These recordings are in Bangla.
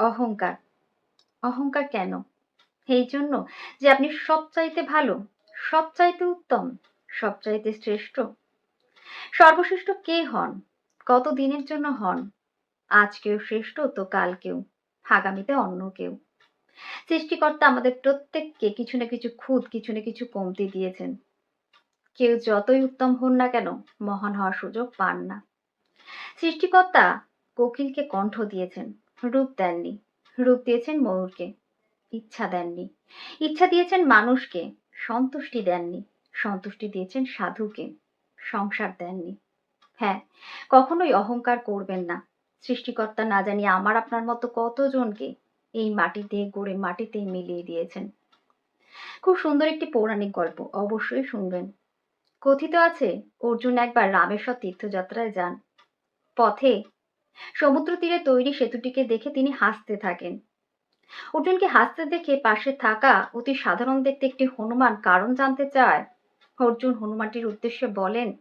অহংকার। অহংকার কেন? এই জন্য যে আপনি সবচাইতে ভালো, সবচাইতে উত্তম, সবচাইতে শ্রেষ্ঠ। সর্বশ্রেষ্ঠ কে হন? কত দিনের জন্য হন? আজ কেউ শ্রেষ্ঠ তো কাল কেউ, আগামীতে অন্য কেউ। সৃষ্টিকর্তা আমাদের প্রত্যেককে কিছু না কিছু খুদ কিছু না কিছু কমতি দিয়েছেন। কেউ যতই উত্তম হন না কেন, মহান হওয়ার সুযোগ পান না। সৃষ্টিকর্তা কোকিলকে কণ্ঠ দিয়েছেন। রূপ দেননি। রূপ দিয়েছেন ময়ূরকে। ইচ্ছা দেননি। ইচ্ছা দিয়েছেন মানুষকে। সন্তুষ্টি দেননি। সন্তুষ্টি দিয়েছেন সাধুকে। সংসার দেননি। হ্যাঁ কখনোই অহংকার করবেন না। সৃষ্টিকর্তা না জানি আমার আপনার মতো কতজনকে এই মাটিতে, গড়ে মাটিতেই মিলিয়ে দিয়েছেন। খুব সুন্দর একটি পৌরাণিক গল্প, অবশ্যই শুনবেন। কথিত আছে, অর্জুন একবার রামেশ্বর তীর্থযাত্রায় যান। পথে সমুদ্র তীরে তৈরি সেতুটিকে দেখে তিনি হাসতে থাকেন। অর্জুনকে হাসতে দেখে পাশে থাকা অতি সাধারণ দেখতে একটি হনুমান কারণ জানতে চায়। অর্জুন হনুমানটির উদ্দেশ্যে বলেন,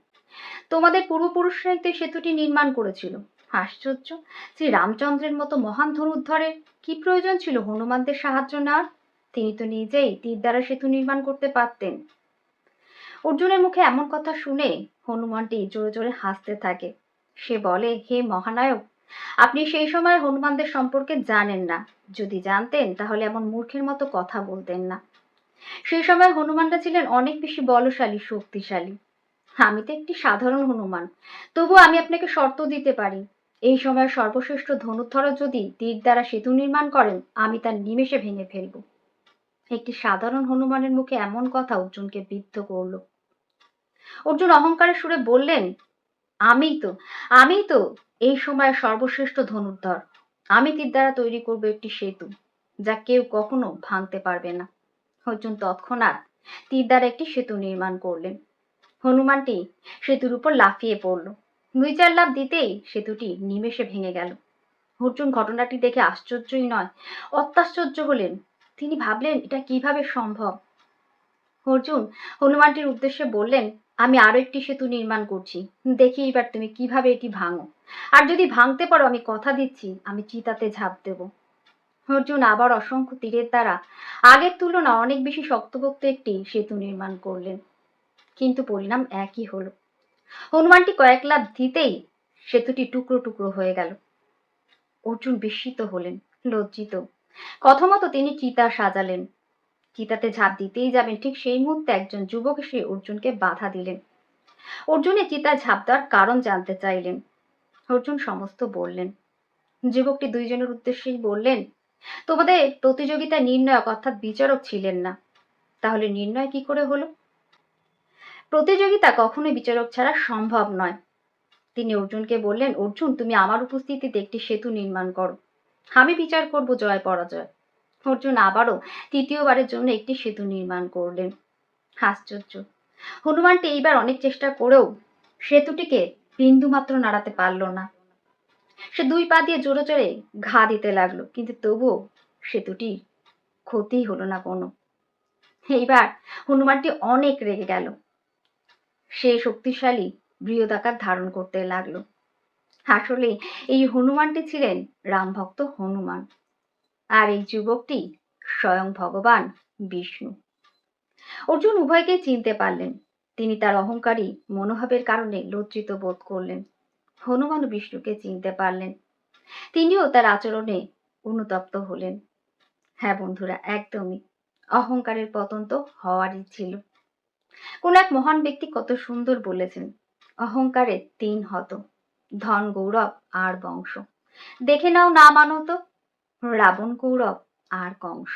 তোমাদের পূর্বপুরুষরাই তো সেতুটি নির্মাণ করেছিল। আশ্চর্য, শ্রী রামচন্দ্রের মতো মহান ধনুর্ধরের কি প্রয়োজন ছিল হনুমানদের সাহায্য নেওয়ার? তিনি তো নিজেই তীর দ্বারা সেতু নির্মাণ করতে পারতেন। অর্জুনের মুখে এমন কথা শুনে হনুমানটি জোরে জোরে হাসতে থাকে। সে বলে, হে মহানায়ক, আপনি সেই সময় হনুমানদের সম্পর্কে জানেন না। যদি জানতেন, তাহলে এমন মূর্খের মতো কথা বলতেন না। সেই সময় হনুমানরা ছিলেন অনেক বেশি বলশালী, শক্তিশালী। আমি তো একটি সাধারণ হনুমান তবু আমি আপনাকে শর্ত দিতে পারি। এই সময় সর্বশ্রেষ্ঠ ধনুর্ধর যদি তীর দ্বারা সেতু নির্মাণ করেন, আমি তার নিমেষে ভেঙে ফেলব। একটি সাধারণ হনুমানের মুখে এমন কথা অর্জুনকে বিদ্ধ করল। অর্জুন অহংকারের সুরে বললেন আমি তো আমি তো এই সময় সর্বশ্রেষ্ঠ ধনুর্ধর। আমি তীর দ্বারা তৈরি করব একটি সেতু, যা কেউ কখনো ভাঙতে পারবে না। অর্জুন তৎক্ষণাৎ তীর দ্বারা একটি সেতু নির্মাণ করলেন। হনুমানটি সেতুর উপর লাফিয়ে পড়ল। দুই চার লাফ দিতেই সেতুটি নিমেষে ভেঙে গেল। অর্জুন ঘটনাটি দেখে আশ্চর্যই নয়, অত্যাশ্চর্য হলেন। তিনি ভাবলেন, এটা কীভাবে সম্ভব? অর্জুন হনুমানটির উদ্দেশ্যে বললেন আমি আরও একটি সেতু নির্মাণ করছি। দেখি এবার তুমি কীভাবে এটি ভাঙো। আর যদি ভাঙতে পারো, আমি কথা দিচ্ছি, আমি চিতাতে ঝাঁপ দেব। অর্জুন আবার অসংখ্য তীরের দ্বারা আগের তুলনা অনেক বেশি শক্তপোক্ত একটি সেতু নির্মাণ করলেন। কিন্তু পরিণাম একই হলো। হনুমানটি কয়েক লাভ দিতেই সেতুটি টুকরো টুকরো হয়ে গেল। অর্জুন বিস্মিত হলেন, লজ্জিত। কথমত তিনি চিতা সাজালেন। চিতাতে ঝাঁপ দিতেই যাবেন। ঠিক সেই মুহূর্তে একজন যুবক এসে অর্জুনকে বাধা দিলেন। অর্জুনের চিতা ঝাঁপ দেওয়ার কারণ জানতে চাইলেন। অর্জুন সমস্ত বললেন। যুবকটি দুইজনের উদ্দেশ্যেই বললেন, তোমাদের প্রতিযোগিতা নির্ণায়ক অর্থাৎ বিচারক ছিলেন না। তাহলে নির্ণয় কি করে হলো? প্রতিযোগিতা কখনোই বিচারক ছাড়া সম্ভব নয়। তিনি অর্জুনকে বললেন, অর্জুন, তুমি আমার উপস্থিতিতে একটি সেতু নির্মাণ করো। আমি বিচার করব জয় পরাজয়। অর্জুন আবারও তৃতীয়বারের জন্য একটি সেতু নির্মাণ করলেন। আশ্চর্য। হনুমানটি এইবার অনেক চেষ্টা করেও সেতুটিকে বিন্দুমাত্র নাড়াতে পারল না। সে দুই পা দিয়ে জোরে জোরে ঘা দিতে লাগল, কিন্তু তবুও সেতুটি ক্ষতি হলো না কোনো। এইবার হনুমানটি অনেক রেগে গেল। সে শক্তিশালী বৃহদাকার ধারণ করতে লাগল। আসলে এই হনুমানটি ছিলেন রামভক্ত হনুমান। আর এই যুবকটি স্বয়ং ভগবান বিষ্ণু। অর্জুন উভয়কে চিনতে পারলেন। তিনি তার অহংকারী মনোভাবের কারণে লজ্জিত বোধ করলেন। হনুমান বিষ্ণুকে চিনতে পারলেন। তিনিও তার আচরণে অনুতপ্ত হলেন। হ্যাঁ বন্ধুরা, একদমই অহংকারের পতন তো হওয়ারই ছিল। কোন এক মহান ব্যক্তি কত সুন্দর বলেছেন, অহংকারে তিন হত, ধন, গৌরব আর বংশ। দেখে নাও না মানো তো রাবণ কৌরব আর কংস।